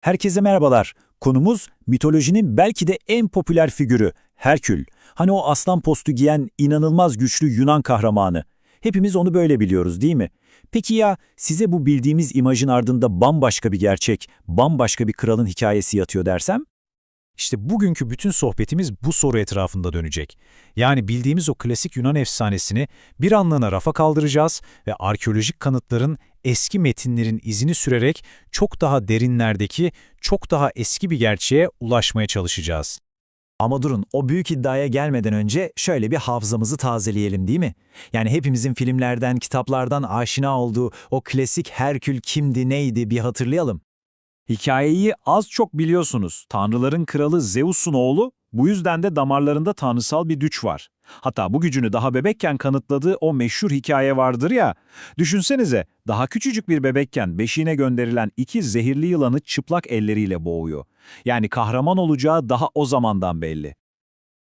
Herkese merhabalar. Konumuz mitolojinin belki de en popüler figürü Herkül. Hani o aslan postu giyen inanılmaz güçlü Yunan kahramanı. Hepimiz onu böyle biliyoruz değil mi? Peki ya size bu bildiğimiz imajın ardında bambaşka bir gerçek, bambaşka bir kralın hikayesi yatıyor dersem? İşte bugünkü bütün sohbetimiz bu soru etrafında dönecek. Yani bildiğimiz o klasik Yunan efsanesini bir anlığına rafa kaldıracağız ve arkeolojik kanıtların eski metinlerin izini sürerek çok daha derinlerdeki, çok daha eski bir gerçeğe ulaşmaya çalışacağız. Ama durun, o büyük iddiaya gelmeden önce şöyle bir hafızamızı tazeleyelim değil mi? Yani hepimizin filmlerden, kitaplardan aşina olduğu o klasik Herkül kimdi, neydi bir hatırlayalım. Hikayeyi az çok biliyorsunuz. Tanrıların kralı Zeus'un oğlu, bu yüzden de damarlarında tanrısal bir güç var. Hatta bu gücünü daha bebekken kanıtladığı o meşhur hikaye vardır ya. Düşünsenize, daha küçücük bir bebekken beşiğine gönderilen iki zehirli yılanı çıplak elleriyle boğuyor. Yani kahraman olacağı daha o zamandan belli.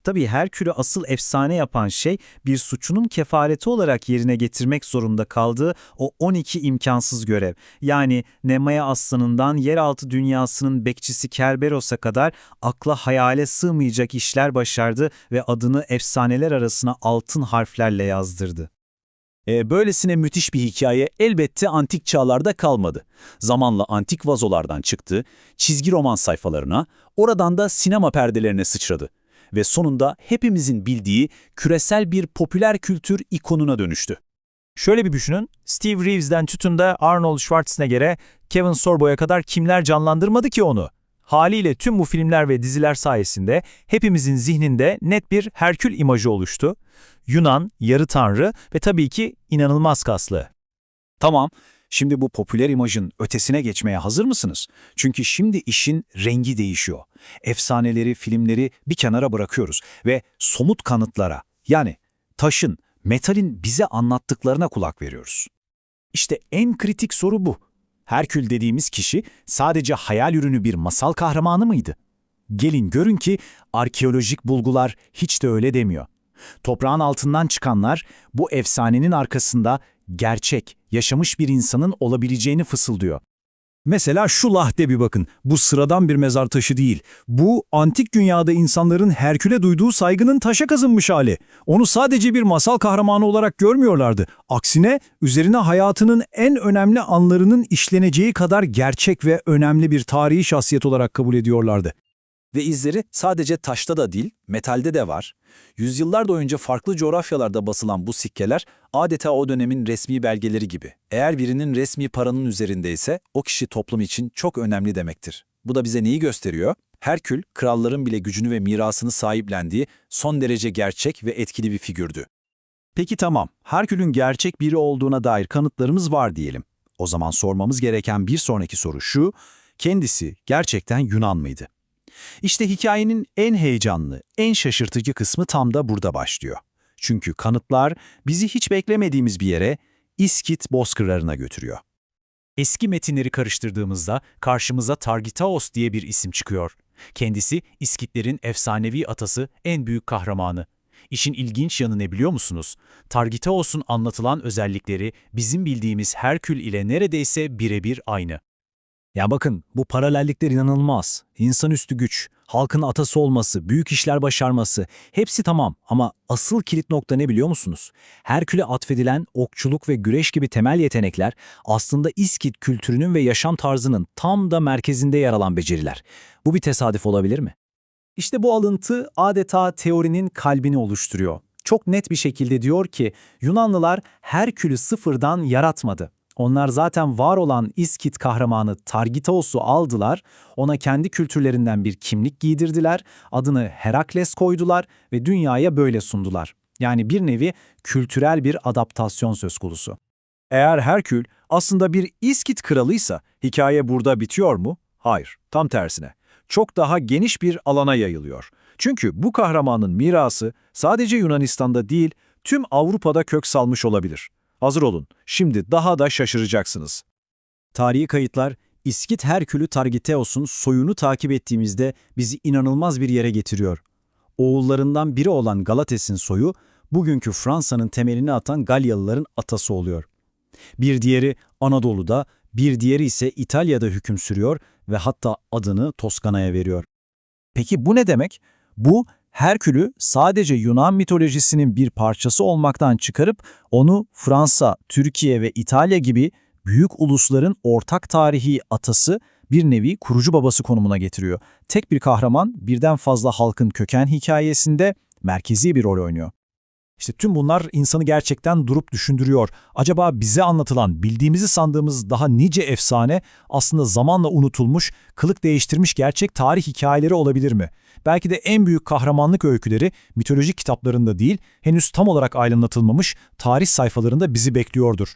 Tabii Herkül'ü asıl efsane yapan şey bir suçunun kefareti olarak yerine getirmek zorunda kaldığı o 12 imkansız görev. Yani Nemaya aslanından yeraltı dünyasının bekçisi Kerberos'a kadar akla hayale sığmayacak işler başardı ve adını efsaneler arasına altın harflerle yazdırdı. E, böylesine müthiş bir hikaye elbette antik çağlarda kalmadı. Zamanla antik vazolardan çıktı, çizgi roman sayfalarına, oradan da sinema perdelerine sıçradı ve sonunda hepimizin bildiği küresel bir popüler kültür ikonuna dönüştü. Şöyle bir düşünün, Steve Reeves'den tutun da Arnold Schwarzenegger'e, Kevin Sorbo'ya kadar kimler canlandırmadı ki onu? Haliyle tüm bu filmler ve diziler sayesinde hepimizin zihninde net bir Herkül imajı oluştu. Yunan, yarı tanrı ve tabii ki inanılmaz kaslı. Tamam, şimdi bu popüler imajın ötesine geçmeye hazır mısınız? Çünkü şimdi işin rengi değişiyor. Efsaneleri, filmleri bir kenara bırakıyoruz ve somut kanıtlara, yani taşın, metalin bize anlattıklarına kulak veriyoruz. İşte en kritik soru bu. Herkül dediğimiz kişi sadece hayal ürünü bir masal kahramanı mıydı? Gelin görün ki arkeolojik bulgular hiç de öyle demiyor. Toprağın altından çıkanlar bu efsanenin arkasında gerçek, yaşamış bir insanın olabileceğini fısıldıyor. Mesela şu lahde bir bakın. Bu sıradan bir mezar taşı değil. Bu antik dünyada insanların Herkül'e duyduğu saygının taşa kazınmış hali. Onu sadece bir masal kahramanı olarak görmüyorlardı. Aksine üzerine hayatının en önemli anlarının işleneceği kadar gerçek ve önemli bir tarihi şahsiyet olarak kabul ediyorlardı. Ve izleri sadece taşta da değil, metalde de var. Yüzyıllar boyunca farklı coğrafyalarda basılan bu sikkeler adeta o dönemin resmi belgeleri gibi. Eğer birinin resmi paranın üzerindeyse o kişi toplum için çok önemli demektir. Bu da bize neyi gösteriyor? Herkül, kralların bile gücünü ve mirasını sahiplendiği son derece gerçek ve etkili bir figürdü. Peki tamam, Herkül'ün gerçek biri olduğuna dair kanıtlarımız var diyelim. O zaman sormamız gereken bir sonraki soru şu, kendisi gerçekten Yunan mıydı? İşte hikayenin en heyecanlı, en şaşırtıcı kısmı tam da burada başlıyor. Çünkü kanıtlar bizi hiç beklemediğimiz bir yere, İskit bozkırlarına götürüyor. Eski metinleri karıştırdığımızda karşımıza Targitaos diye bir isim çıkıyor. Kendisi İskitlerin efsanevi atası, en büyük kahramanı. İşin ilginç yanı ne biliyor musunuz? Targitaos'un anlatılan özellikleri bizim bildiğimiz Herkül ile neredeyse birebir aynı. Ya bakın bu paralellikler inanılmaz. İnsanüstü güç, halkın atası olması, büyük işler başarması hepsi tamam ama asıl kilit nokta ne biliyor musunuz? Herkül'e atfedilen okçuluk ve güreş gibi temel yetenekler aslında İskit kültürünün ve yaşam tarzının tam da merkezinde yer alan beceriler. Bu bir tesadüf olabilir mi? İşte bu alıntı adeta teorinin kalbini oluşturuyor. Çok net bir şekilde diyor ki Yunanlılar Herkül'ü sıfırdan yaratmadı. Onlar zaten var olan İskit kahramanı Targitaos'u aldılar, ona kendi kültürlerinden bir kimlik giydirdiler, adını Herakles koydular ve dünyaya böyle sundular. Yani bir nevi kültürel bir adaptasyon söz konusu. Eğer Herkül aslında bir İskit kralıysa hikaye burada bitiyor mu? Hayır, tam tersine. Çok daha geniş bir alana yayılıyor. Çünkü bu kahramanın mirası sadece Yunanistan'da değil, tüm Avrupa'da kök salmış olabilir. Hazır olun, şimdi daha da şaşıracaksınız. Tarihi kayıtlar, İskit Herkülü Targiteos'un soyunu takip ettiğimizde bizi inanılmaz bir yere getiriyor. Oğullarından biri olan Galates'in soyu, bugünkü Fransa'nın temelini atan Galyalıların atası oluyor. Bir diğeri Anadolu'da, Bir diğeri ise İtalya'da hüküm sürüyor ve hatta adını Toskana'ya veriyor. Peki bu ne demek? Bu Herkül'ü sadece Yunan mitolojisinin bir parçası olmaktan çıkarıp onu Fransa, Türkiye ve İtalya gibi büyük ulusların ortak tarihi atası bir nevi kurucu babası konumuna getiriyor. Tek bir kahraman birden fazla halkın köken hikayesinde merkezi bir rol oynuyor. İşte tüm bunlar insanı gerçekten durup düşündürüyor. Acaba bize anlatılan, bildiğimizi sandığımız daha nice efsane aslında zamanla unutulmuş, kılık değiştirmiş gerçek tarih hikayeleri olabilir mi? Belki de en büyük kahramanlık öyküleri mitolojik kitaplarında değil, henüz tam olarak aydınlatılmamış tarih sayfalarında bizi bekliyordur.